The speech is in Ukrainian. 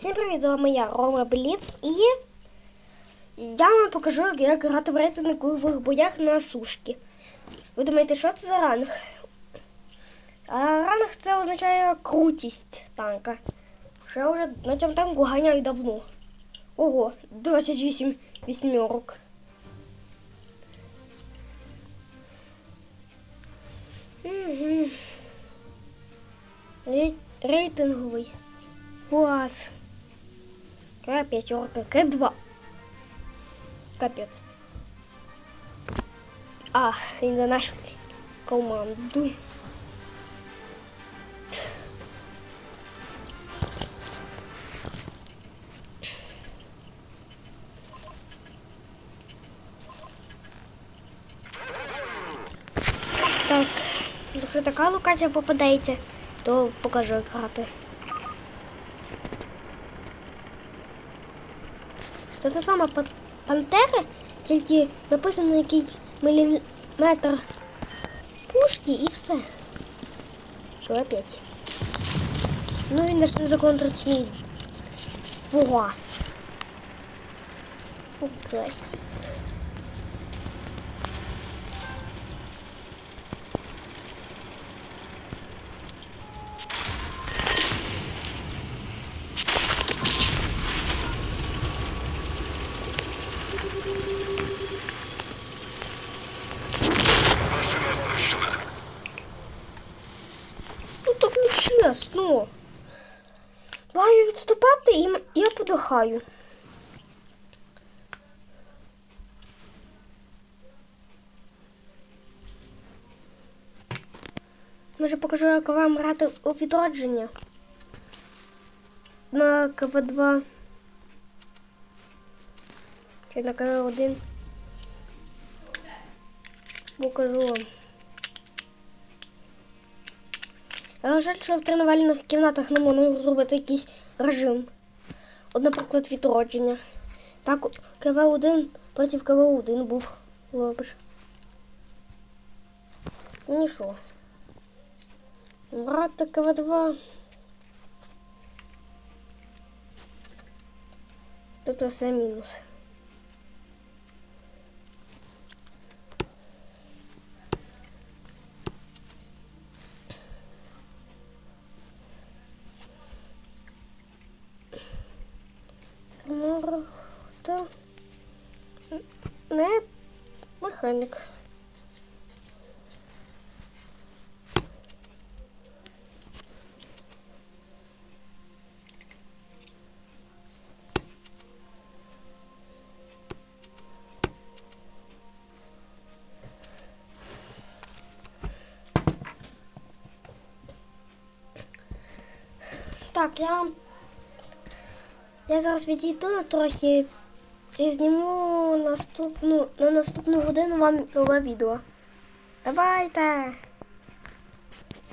Всім привіт, з вами я, Рома Бліц, і я вам покажу, як грати в рейтингових боях на сушки. Ви думаєте, що це за ранг? А ранг це означає крутість танка. Що я вже на цьому танку ганяю давно. Ого, 28 вісьмерок. Угу. Рейтинговий. Класс. К пятерка, К2. Капец. А, и за нашу команду. Так, якщо така локація попадається, то покажу грати. Це та сама пан- пантера, тільки написано який міліметр пушки і все. Що опять? Ну він ж не законтрить мій вас. Фугас. Не чесно. Маю відступати і я подихаю. Може покажу, як вам грати у відродження. На КВ2. Чи на КВ1. Покажу вам. Жаль, що в тренувальних кімнатах не можна зробити якийсь режим. От, наприклад, відродження. Так, КВ-1 проти КВ-1 був лобиш. Ну що. Брати КВ-2. Тут все мінус. Хто? Не механік. Так, я я зараз відійду на трохи і зніму наступну на наступну годину вам нове відео. Давайте!